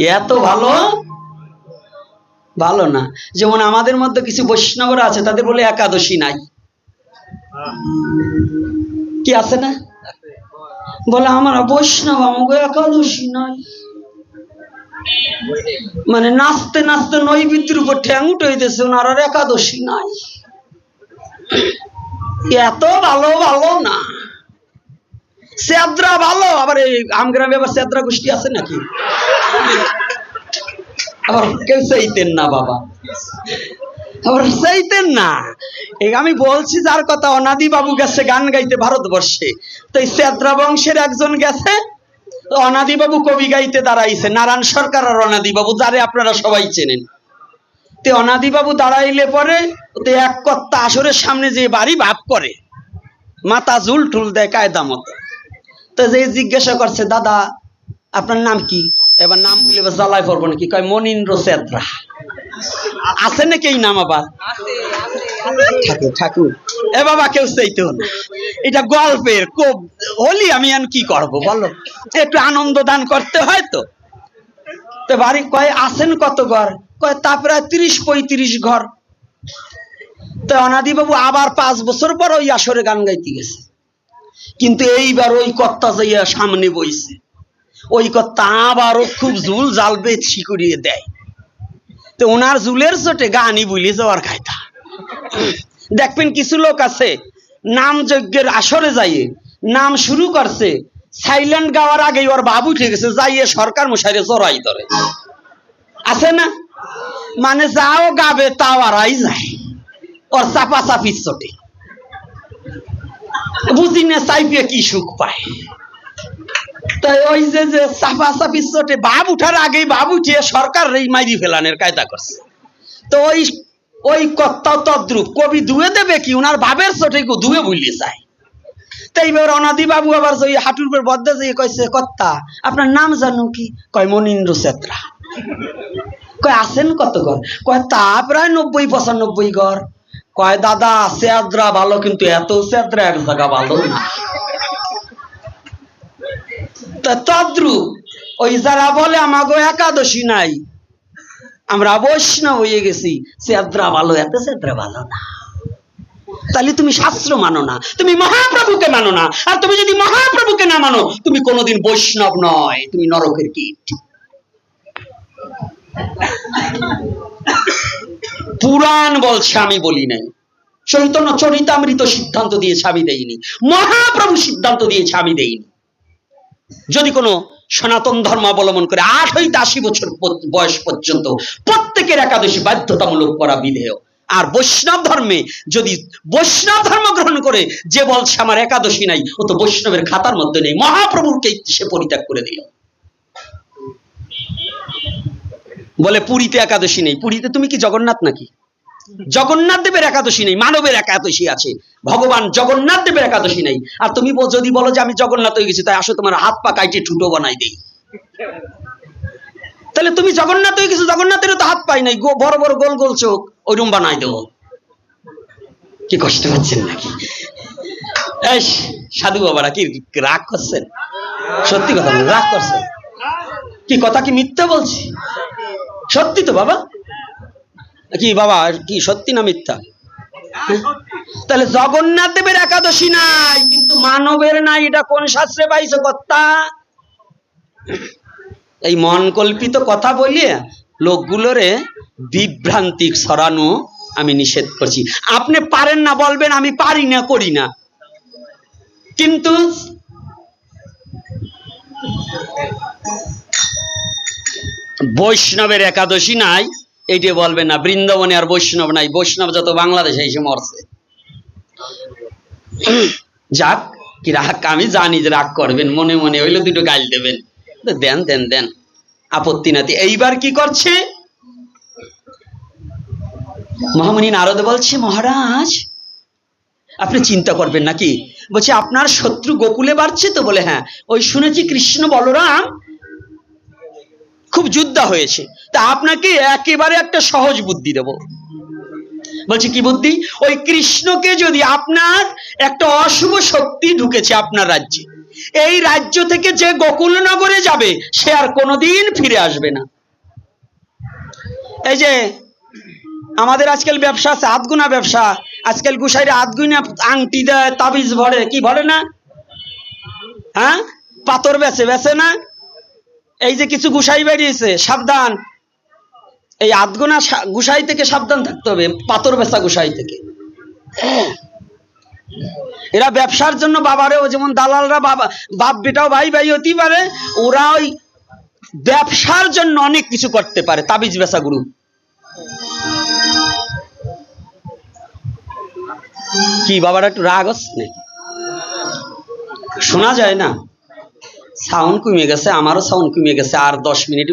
এত ভালো? ভালো না। যেমন আমাদের মধ্যে কিছু বৈষ্ণবরা আছে, তাদের বলে একাদশী নাই। কি আছে না? বলে আমরা বৈষ্ণব আমাকে একাদশী নাই। মানে নাচতে নাচতে নৈবিদ্যের উপর ঠ্যাং উঠে হইতেছে ওনার আর একাদশী নাই। এত ভালো ভালো না। সেদ্রা ভালো, আবার এই আমগ্রামে আবার সেদ্রা গোষ্ঠী আছে নাকি? আবার কেউ চাইতেন না, বাবা। আবার চাইতেন না। আমি বলছি যার কথা, অনাদি বাবু গেছে গান গাইতে ভারতবর্ষে। তো এই সেদ্রা বংশের একজন গেছে অনাদি বাবু কবি গাইতে দাঁড়াইছে, নারায়ণ সরকার আর অনাদি বাবু, যারে আপনারা সবাই চেনেন। তে অনাদি বাবু দাঁড়াইলে পরে, তো এক কত্তা আসরের সামনে যে বাড়ি ভাব করে, মাথা জুল টুল দেয় কায়দা মতো। তো যে জিজ্ঞাসা করছে দাদা আপনার নাম কি? এবার নাম বলে জ্বালায় পড়ব নাকি। কয় মনীন্দ্র সেদ্রা আছে নাকি এই নাম আবার? ঠাকুর ঠাকুর এ বাবা কেউ চাইতেও না। এটা গল্পের কোপ হলি আমি আর কি করব বলো? একটু আনন্দ দান করতে হয় তো। তো বাড়ি কয় আছেন কত ঘর? কয় তা প্রায় তিরিশ পঁয়ত্রিশ ঘর। তো অনাদি বাবু আবার পাঁচ বছর পর ওই আসরে গান গাইতে গেছে। কিন্তু এইবার ওই কর্তা যাইয়া সামনে বইছে। ওই কর্তা আবারও খুব জুল জাল বেছি করিয়ে দেয়। তো ওনার জুলের চোটে গানই বলি যাওয়ার খাইতা। দেখবেন কিছু লোক আছে, নাম যজ্ঞের আসরে যাইয়ে, নাম শুরু করছে সাইলেন্ট গাওয়ার আগে ওর বাবু উঠে গেছে, যাইয়ে সরকার মশাইরে জড়াই ধরে। আছে না? মানে যাও গাবে তাও আরাই যায়। ওর চাপা চাপির চোটে। বুঝি না কি সুখ পায়? তাই ওই যে যে উঠার আগেই উঠিয়ে সরকার এই মাইরি ফেলানের কায়দা করছে। তো ওই ওই কর্তাও তদ্রুপ কবি ধুয়ে দেবে কি? ওনার ভাবের চোটে ধুয়ে যায়। তাই এবার অনাদি বাবু আবার ওই হাঁটুর উপর বদ্ধ দিয়ে কইছে কর্তা আপনার নাম জানো কি? কয়, মনীন্দ্র সেত্রা কয়, আছেন কত ঘর কয়, তা প্রায় নব্বই, পঁচানব্বই ঘর কয়, দাদা সেদ্রা ভালো, কিন্তু এত সেদ্রা এক জায়গা ভালো না। ওই যারা বলে, আমাগো একাদশী নাই। আমরা বৈষ্ণব হয়ে গেছি সেদ্রা ভালো, এত সেদ্রা ভালো না। তাহলে তুমি শাস্ত্র মানো না, তুমি মহাপ্রভুকে মানো না, আর তুমি যদি মহাপ্রভুকে না মানো, তুমি কোনোদিন বৈষ্ণব নয়, তুমি নরকের কীট। পুরাণ বলছে, আমি বলি নাই। চৈতন্য চরিতামৃত সিদ্ধান্ত দিয়েছে, আমি দেইনি। মহাপ্রভু সিদ্ধান্ত দিয়েছে, আমি দেইনি। যদি কোনো সনাতন ধর্ম অবলম্বন করে আট হইতে আশি বছর বয়স পর্যন্ত প্রত্যেকের একাদশী বাধ্যতামূলক করা বিধেয়। আর বৈষ্ণব ধর্মে যদি বৈষ্ণব ধর্ম গ্রহণ করে যে বলছে, আমার একাদশী নাই ও তো বৈষ্ণবের খাতার মধ্যে নেই। মহাপ্রভুরকে সে পরিত্যাগ করে দিল। বলে পুরীতে একাদশী নেই। পুরীতে তুমি কি জগন্নাথ নাকি? জগন্নাথ দেবের একাদশী নেই, মানবের একাদশী আছে। ভগবান জগন্নাথ দেবের একাদশী নেই। আর তুমি যদি বলো যে আমি জগন্নাথ হয়ে গেছি, তাই আসো তোমার হাত পা কাইটে ঠুটো বানাই দেই। তাহলে তুমি জগন্নাথ হয়ে গেছো, জগন্নাথেরও তো হাত পাই নাই। বড় বড় গোল গোল চোখ ওইরকম বানাই দেবো। কি কষ্ট হচ্ছেন নাকি? সাধু বাবারা, কি রাগ করছেন? সত্যি কথা রাগ করছেন? কি কথা কি মিথ্যা বলছি? সত্যি তো বাবা। কি বাবা, কি সত্যি না মিথ্যা? হ্যাঁ? তাহলে জগন্নাথ দেবের একাদশী নাই, কিন্তু মানবের নাই, এটা কোন শাস্ত্রে পাইছো কর্তা? এই মন কল্পিত কথা বলিয়ে লোকগুলোরে বিভ্রান্তি ছড়ানো আমি নিষেধ করছি। আপনি পারেন না বলবেন, আমি পারি না, করি না। কিন্তু বৈষ্ণবের একাদশী নাই এইটা বলবে না, বৃন্দাবনে আর বৈষ্ণব নাই, বৈষ্ণব যত বাংলাদেশে এসে মরছে। যাক, কি রাগ, আমি জানি যে রাগ করবেন, মনে মনে হইলে দুটো গাল দেবেন। দেন দেন দেন, আপত্তি নাতি এইবার কি করছে? মহামণি নারদ বলছে, মহারাজ, আপনি চিন্তা করবেন নাকি? বলছে, আপনার শত্রু গোকুলে বাড়ছে তো? বলে হ্যাঁ ওই শুনেছি কৃষ্ণ বলরাম খুব যুদ্ধ হয়েছে। তা আপনাকে একেবারে একটা সহজ বুদ্ধি দেব। বলছে, কি বুদ্ধি? ওই কৃষ্ণকে যদি আপনার একটা অশুভ শক্তি ঢুকেছে আপনার রাজ্যে, এই রাজ্য থেকে যে গোকুলনগরে যাবে, সে আর কোনোদিন ফিরে আসবে না। এই যে আমাদের আজকাল ব্যবসা আছে, আধগুনা ব্যবসা। আজকাল গুসাইরে আধগুনা আংটি দেয়, তাবিজ ভরে, কি ভরে না? হ্যাঁ? পাথর বেচে বেছে না? এই যে কিছু গুসাই বেরিয়েছে, সাবধান। এই আধগোনা গুসাই থেকে সাবধান থাকতে হবে, পাথর বেচা গুসাই থেকে। এরা ব্যবসার জন্য বাবারেও যেমন দালালরা বাবা বাপ বেটাও ভাই ভাই হতেই পারে, ওরা ওই ব্যবসার জন্য অনেক কিছু করতে পারে, তাবিজ বেচা গুরু। কি, বাবার একটু রাগ হচ্ছে? শোনা যায় না? সাউন্ড কমে গেছে আমারও সাউন্ড কমে গেছে আর দশ মিনিট